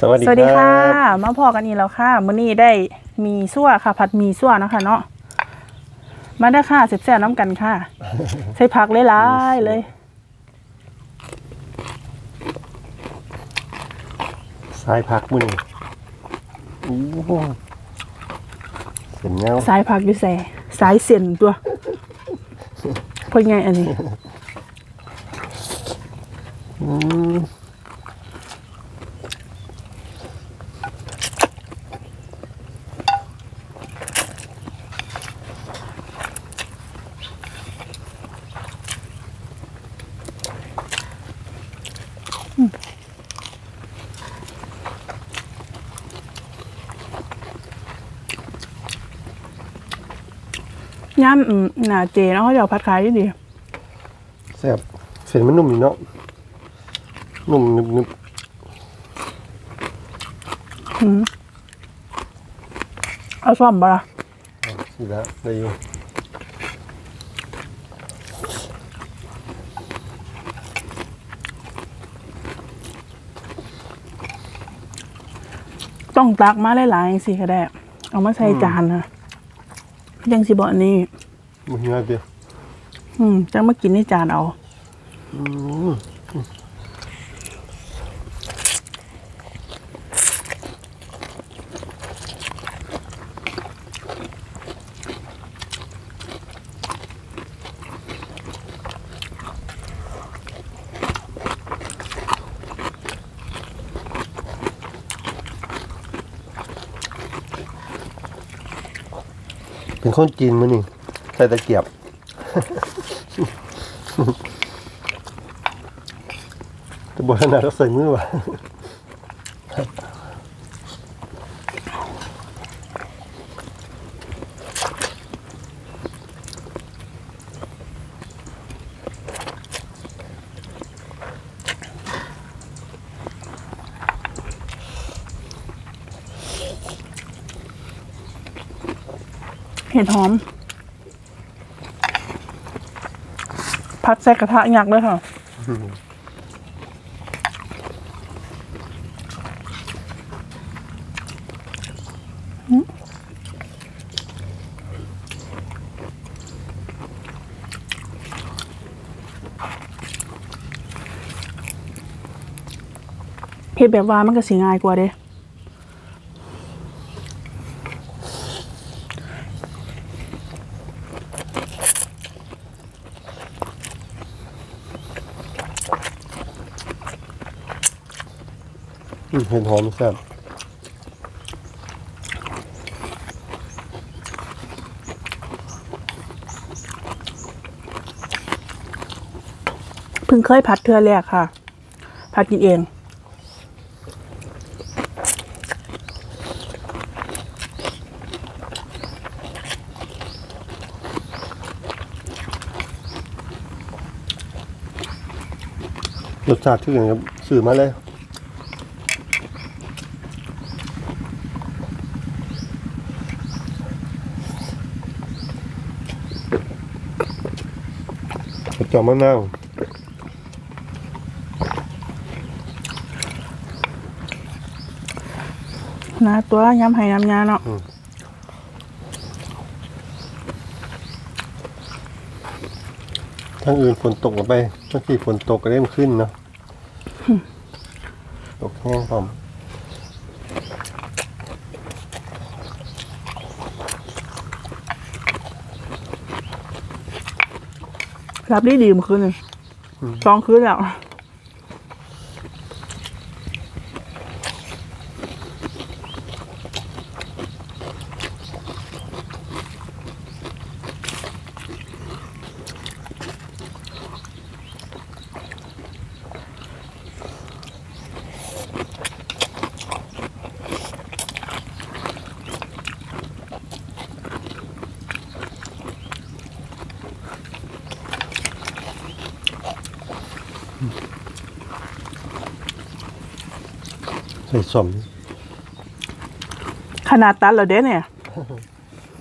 สวัสดีสวัสดีค่ะรับมาพอกันอีกแล้วค่ะมื้อนี้ได้มีซั่วค่ะ ผัดหมีซั่วเนาะคะเนาะมาได้อค่ะเสร็จแซ่บน้ำกันค่ะ ใส่ผักหลายๆเลย สายพักมือนี่โอ้โหเสียนเงาสายผักอยู่ใส่สายเส้นตัวเพิ่นไงอันนี้อืม ย่ำอืมหนาเจเนาะเขาจะเอาผัดขายดีแซ่บเส้นมันนุ่มอยู่เนาะนุ่มนึบนึบๆอืมเอาซ่อมบ่ล่ะสิแล้วได้อยู่ต้องตักมาหลายๆสิก็ได้ เอามาใส่จานนะ ยังสิบ่อันนี้ มันง่ายเดียวอืมจังมากินในจานเอา อืม เป็นคนจีนมั้นี่ใส่ตะเกียบจะบอกขนาดเราใส่มือวะ เห็ดหอม พัดใส่กระทะยักษ์เลยค่ะเห็ดแบบว่ามันก็สีง่ายกว่าเด้ ห็นหอมแซ่บเพิ่งเคยผัดเทือแรกค่ะ ผัดกินเองรสชาติที่อย่างกับสื่อมาเลย จอกมะนาวนะตัวย้ำไห้น้ำยาเนาะทั้งอื่นฝนตกลงไปเมื่อกี้ฝนตกก็เริ่มขึ้นเนาะตกแห้งพร้อม รับได้ดีเมื่อคืนเลยสองคืนแล้ว ส่สมขนาดตัดเหรอเด้เนี่ย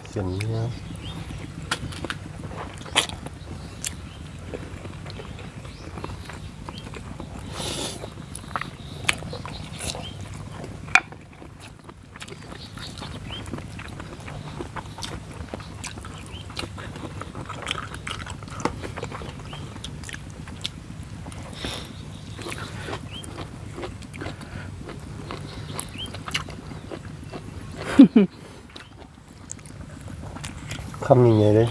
เสียงเนี้ย คำยังไงเลย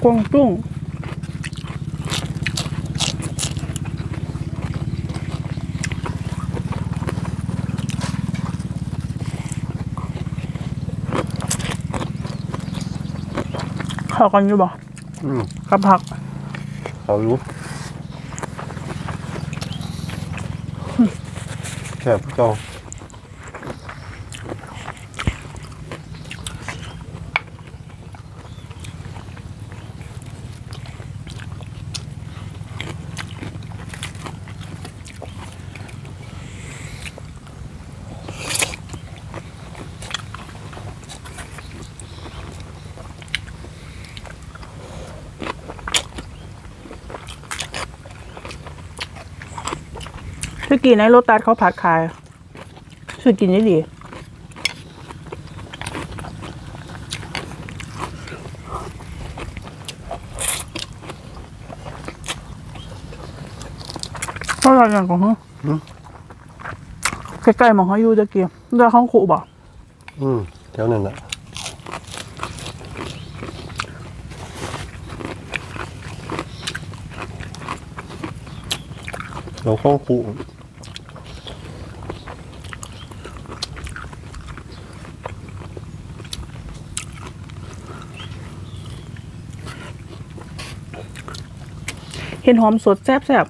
กกวางตุ้งเข้ากันอยู่บ่อืมกับผัก เขารู้แค่ผู้ก องที่กินในโรตัสเขาผัดขายคือกินได้ดีเท่าไหร่อย่างของเขาใกล้ๆหมองเขาอยู่จะเกี่ยวเรื่องข้องขู่บอกอืมแถวนั้นแหละเราข้องคู่ เห็นหอมสดแซ่บ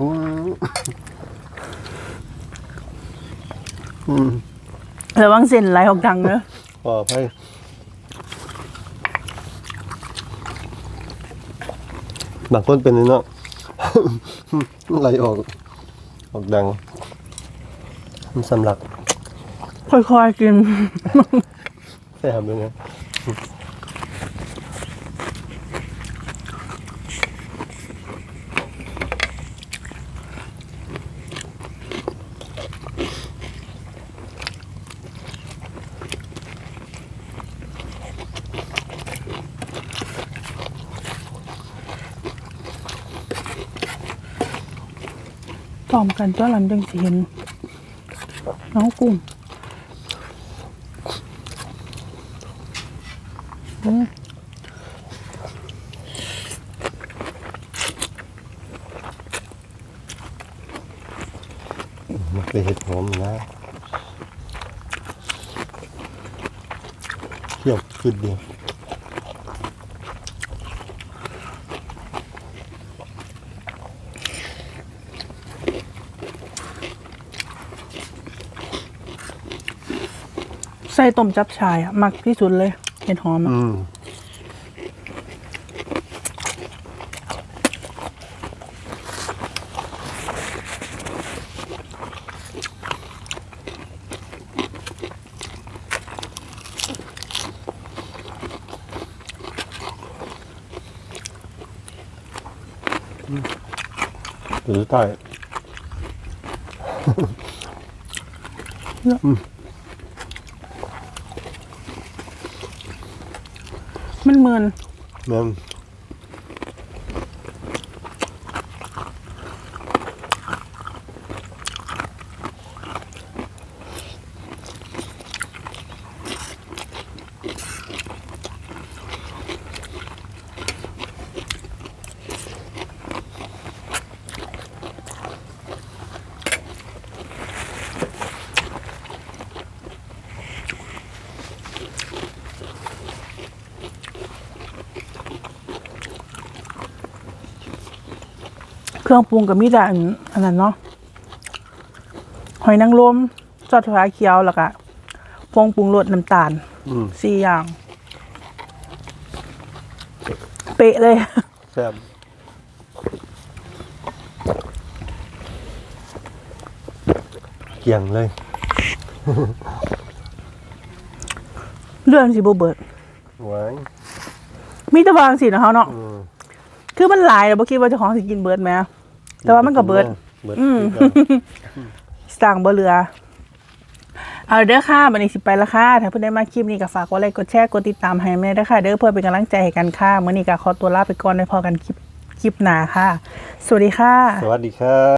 อืมอืมๆระวังเส้นไหลออกดังเนอะปลอดภัยบางคนเป็นเลยเนาะไหลออก ออกดังมันสำลัก ค่อยๆกินแซ่บเลยนะ พร้อมกันตัวลำจังสิเห็นน้องกุ้งอืมมันเป็นเห็ดหอมนะเที่ยวขึ้นเดียว ใส่ต้มจับชายอะมักที่สุดเลยเห็นหอมอะอืมหรือใต้มั นเมือนแม่น เครื่องปรุงกับมีแต่อันอันนั้นเนาะหอยนางรมจอดฟ้าเขียวแล้วก็พวงปรุงรสน้ำตาลอืมสี่อย่าง เป๊ะเลย แซ่บกลี่ยงเลย เรื่องสิบ่เบิดไว้มีแต่วางสิเนาะเฮาเนาะ อืมคือมันหลายแล้วบ่คิดว่าเจ้าของสิกินเบิดแหม แต่ว่ามันก็เบิด เบิดอืมคือกันสั่งบ่เหลือ เอาเด้อค่ะบันนี้สิไปและค่ะ ถ้าเพิ่นได้มาคลิปนี้ก็ฝากกดไลค์กดแชร์กดติดตามให้แม่เด้อค่ะ เด้อเพื่อเป็นกำลังใจให้กันค่ะมื้อนี้ก็ขอตัวลาไปก่อนไว้พอกันคลิปคลิปหน้าค่ะ สวัสดีค่ะ สวัสดีครับ